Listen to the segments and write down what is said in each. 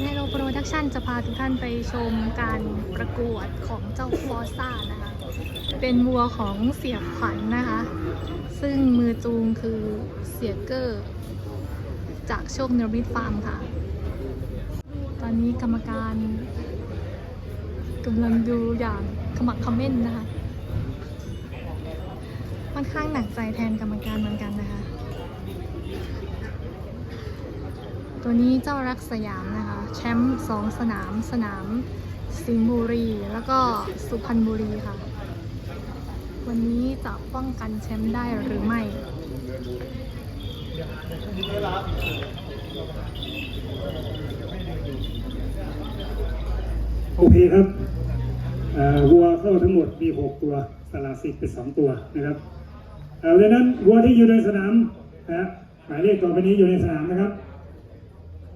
นไฮโลโปรดักชั่นจะพาทุกท่านไปชมการประกวดของเจ้าฟอซ่านะคะ เป็นวัวของเสียขวัญนะคะ ซึ่งมือจูงคือเสียเกอร์จากโชคเนริทฟาร์มค่ะ ตอนนี้กรรมการกำลังดูอย่างขมักขม้นนะคะ ค่อนข้างหนักใจแทนกรรมการเหมือนกันนะคะ ตัวนี้เจ้ารักสยามนะคะ แชมป์สองสนามสนามสิงห์บุรี แล้วก็สุพรรณบุรีค่ะ วันนี้จะป้องกันแชมป์ได้หรือไม่โอเคครับวัวเข้าทั้งหมดมี 6 ตัวสละสิทธิ์ไป2ตัวนะครับดังนั้นวัวที่อยู่ในสนามนะฮะหมายเลขต่อไปนี้อยู่ในสนามนะครับ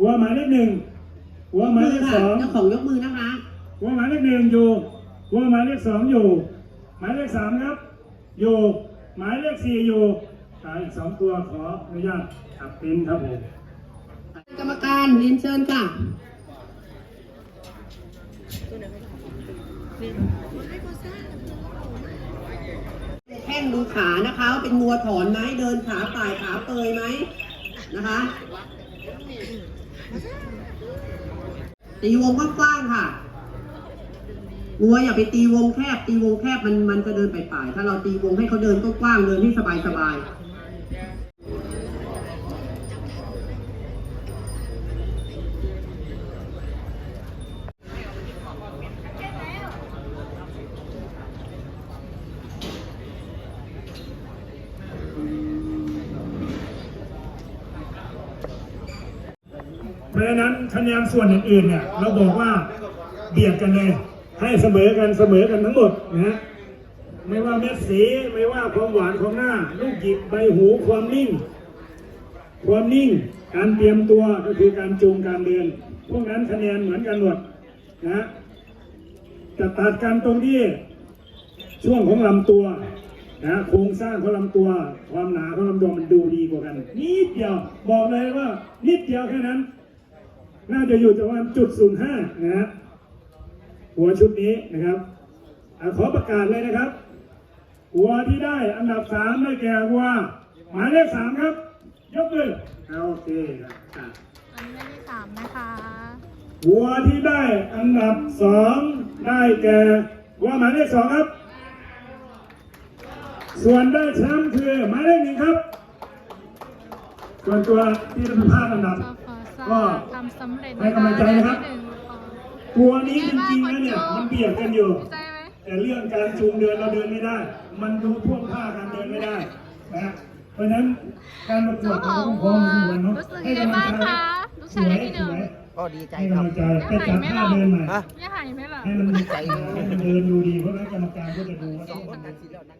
วัวหมายเลขหนึ่งวัวหมายเลขสองเจ้าของยกมือนะคะวัวหมายเลขหนึ่งอยู่วัวหมายเลขสองอยู่ หมายเลขสามครับ อยู่ หมายเลขสี่อยู่อ่าอีกสองตัวขออนุญาตขับเป็นครับผมกรรมการเรียนเชิญค่ะแข้งดูขานะคะว่าเป็นงัวถอนไหมเดินขาป่ายขาเปยไหมนะคะ ตีวงกว้างๆค่ะวัวอย่าไปตีวงแคบ ตีวงแคบมันมันจะเดินไปป่ายๆถ้าเราตีวงให้เขาเดินกว้างๆเดินให้สบายๆะฉะนั้นคะแนนส่วนอื่นๆเนี่ยเราบอกว่าเบียดกันเลย ให้เสมอกันเสมอกันทั้งหมดนะไม่ว่าเม็ดสีไม่ว่าความหวานของหน้า ลูกหยิบใบหูความนิ่ง ความนิ่งการเตรียมตัวก็คือการจูงการเดิน พวกนั้นคะแนนเหมือนกันหมดนะฮะจะตัดกันตรงที่ช่วงของลำตัวนะโครงสร้างของลำตัว ความหนาของลำตัวมันดูดีกว่ากันนิดเดียวบอกเลยว่า นิดเดียวแค่นั้น น่าจะอยู่ประมาณจุดศูนย์ห้านะฮะหัวชุดนี้นะครับอะขอประกาศเลยนะครับ หัวที่ได้อันดับสามได้แก่หัวหมายเลขสามครับ ยกมือเอาโอเคครับอันนี้ได้ที่สามนะคะหัวที่ได้อันดับสองได้แก่หัวหมายเลขสองครับ ส่วนได้แชมป์คือหมายเลขหนึ่งครับ ส่วนตัวที่ได้พลาดอันดับเจ้าฟอก็ซ่าทำสำเร็จให้กำลังใจนะครับได้ที่หงค่ะตัวนี้จริงๆแล้วเนี่ยมันเบียดกันอยู่ ดีใจไหมแต่เรื่องการจูงเดินเราเดินไม่ได้ มันดูท่วงท่าการเดินไม่ได้นะฮะเพราะฉะนั้นการประกวเจ้าดขมัอนงต้องพร้วัอวมกันเนาะรู้สึกยังไงบ้างคะลูกสชายวยได้ที่หสนึ่งวยก็ดีใจให้ครักำบ ลังใจไปจับท่าเดินใหม่ฮะ ไม่หายไหมล่ะ ให้มันดีใจ ให้มันเดินดูดีเพราะฉะนั้นกรรมการก็จะดูว่าสองคนนั้นสิแล้วนั่น